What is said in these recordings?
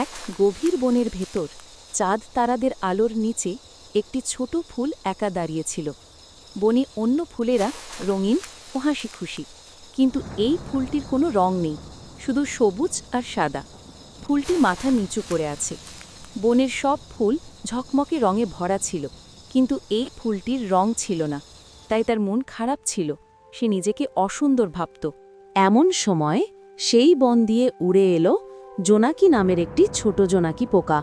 এক গভীর বনের ভেতর চাঁদ তারাদের আলোর নিচে একটি ছোট ফুল একা দাঁড়িয়েছিল বনে অন্য ফুলেরা রঙিন ও হাসি খুশি কিন্তু এই ফুলটির কোনো রং নেই, শুধু সবুজ আর সাদা। ফুলটি মাথা নিচু করে আছে। বনের সব ফুল ঝকমকে রঙে ভরা ছিল, কিন্তু এই ফুলটির রং ছিল না, তাই তার মন খারাপ ছিল। সে নিজেকে অসুন্দর ভাবত। এমন সময় সেই বন দিয়ে উড়ে এলো জোনাকি নামের একটি ছোট জোনাকি পোকা।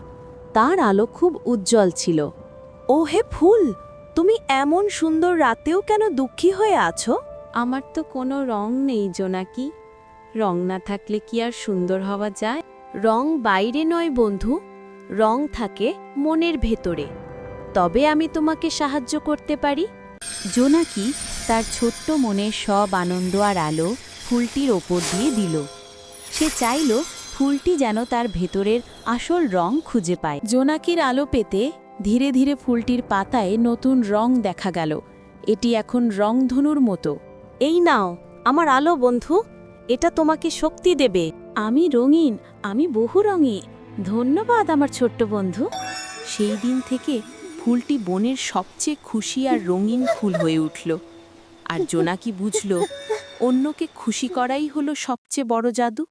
তার আলো খুব উজ্জ্বল ছিল। ও হে ফুল তুমি এমন সুন্দর রাতেও কেন দুঃখী হয়ে আছো? আমার তো কোনো রং নেই জোনাকি। রং না থাকলে কি আর সুন্দর হওয়া যায়? রং বাইরে নয় বন্ধু রং থাকে মনের ভেতরে। তবে আমি তোমাকে সাহায্য করতে পারি। জোনাকি তার ছোট্ট মনে সব আনন্দ আর আলো ফুলটির ওপর দিয়ে দিল। সে চাইল ফুলটি যেন তার ভেতরের আসল রং খুঁজে পায়। জোনাকির আলো পেতে ধীরে ধীরে ফুলটির পাতায় নতুন রং দেখা গেল। এটি এখন রংধনুর মতো। এই নাও আমার আলো বন্ধু এটা তোমাকে শক্তি দেবে। আমি রঙিন আমি বহু রঙী ধন্যবাদ আমার ছোট্ট বন্ধু। সেই দিন থেকে ফুলটি বনের সবচেয়ে খুশি আর রঙিন ফুল হয়ে উঠল। আর জোনাকি বুঝল অন্যকে খুশি করাই হলো সবচেয়ে বড় জাদু।